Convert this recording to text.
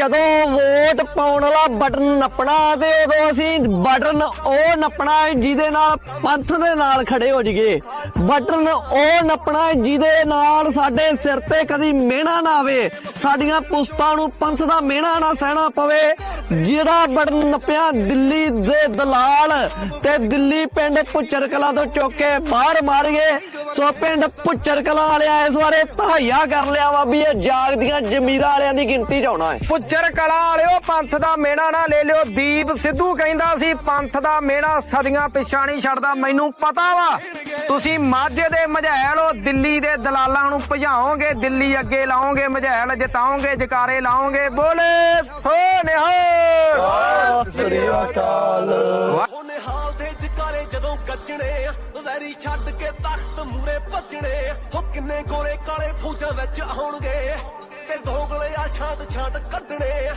ਜਦੋਂ ਵੋਟ ਪਾਉਣ ਵਾਲਾ ਬਟਨ ਨੱਪਣਾ ਤੇ ਉਦੋਂ ਅਸੀਂ ਬਟਨ ਉਹ ਨੱਪਣਾ ਜਿਹਦੇ ਨਾਲ ਪੰਥ ਦੇ ਨਾਲ ਖੜੇ ਹੋ ਜਾਈਏ। ਬਟਨ ਉਹ ਨੱਪਣਾ ਜਿਹਦੇ ਨਾਲ ਸਾਡੇ ਸਿਰ ਤੇ ਕਦੀ ਮਿਹਣਾ ਨਾ ਆਵੇ। ਸਾਡੀਆਂ ਪੁਸਤਾਂ ਨੂੰ ਪੰਥ ਦਾ ਮਿਹਣਾ ਨਾ ਸਹਿਣਾ ਪਵੇ। ਜਿਹੜਾ ਬਟਨ ਨੱਪਿਆ ਦਿੱਲੀ ਦੇ ਦਲਾਲ ਤੇ ਦਿੱਲੀ ਪਿੰਡ ਪੁੱਚਰ ਕਲਾਂ ਤੋਂ ਚੁੱਕ ਕੇ ਬਾਹਰ ਮਾਰ ਗਏ ਸੋ ਪਿੰਡ ਪੁੱਚਰ ਕਲਾਂ ਵਾਲਿਆਂ ਇਸ ਬਾਰੇ ਤਹਾਈਆ ਕਰ ਲਿਆ ਵਾ ਵੀ ਇਹ ਜਾਗਦੀਆਂ ਜ਼ਮੀਰਾਂ ਵਾਲਿਆਂ ਦੀ ਗਿਣਤੀ ਚ ਆਉਣਾ ਹੈ। ਪੁੱਜਰ ਕਲਾ ਵਾਲਿਓ ਪੰਥ ਦਾ ਮੇਣਾ ਨਾ ਲੈ ਲਿਓ। ਦੀਪ ਸਿੱਧੂ ਕਹਿੰਦਾ ਸੀ ਪੰਥ ਦਾ ਮੇਣਾ ਸਦੀਆਂ ਪਿਛਾ ਨਹੀਂ ਛੱਡਦਾ। ਮੈਨੂੰ ਪਤਾ ਵਾ ਤੁਸੀਂ ਮਾਝੇ ਦੇ ਮਝੈਲ ਹੋ ਦਿੱਲੀ ਦੇ ਦਲਾਲਾਂ ਨੂੰ ਭਜਾਓਗੇ ਦਿੱਲੀ ਅੱਗੇ ਲਾਓਗੇ ਮਝੈਲ ਜਿਤਾਓਗੇ ਜਕਾਰੇ ਲਾਓਗੇ। ਬੋਲੇ ਸੋ ਨਿਹਾਲ! ਸ੍ਰੀ ਅਕਾਲ। ਉਹਨੇ ਹਾਲ ਦੇ ਜਕਾਰੇ ਜਦੋਂ ਗੱਜਣੇ ਆ ਵੈਰੀ ਛੱਡ ਕੇ ਤਖਤ ਭੱਜਣੇ ਆ। ਹੋ ਕਿੰਨੇ ਗੋਰੇ ਕਾਲੇ ਫੌਜਾਂ ਵਿੱਚ ਆਉਣਗੇ। ਤੇ ਦੋਗਲੇ ਆ ਛਾਂਟ ਛਾਂਟ ਕੱਢਣੇ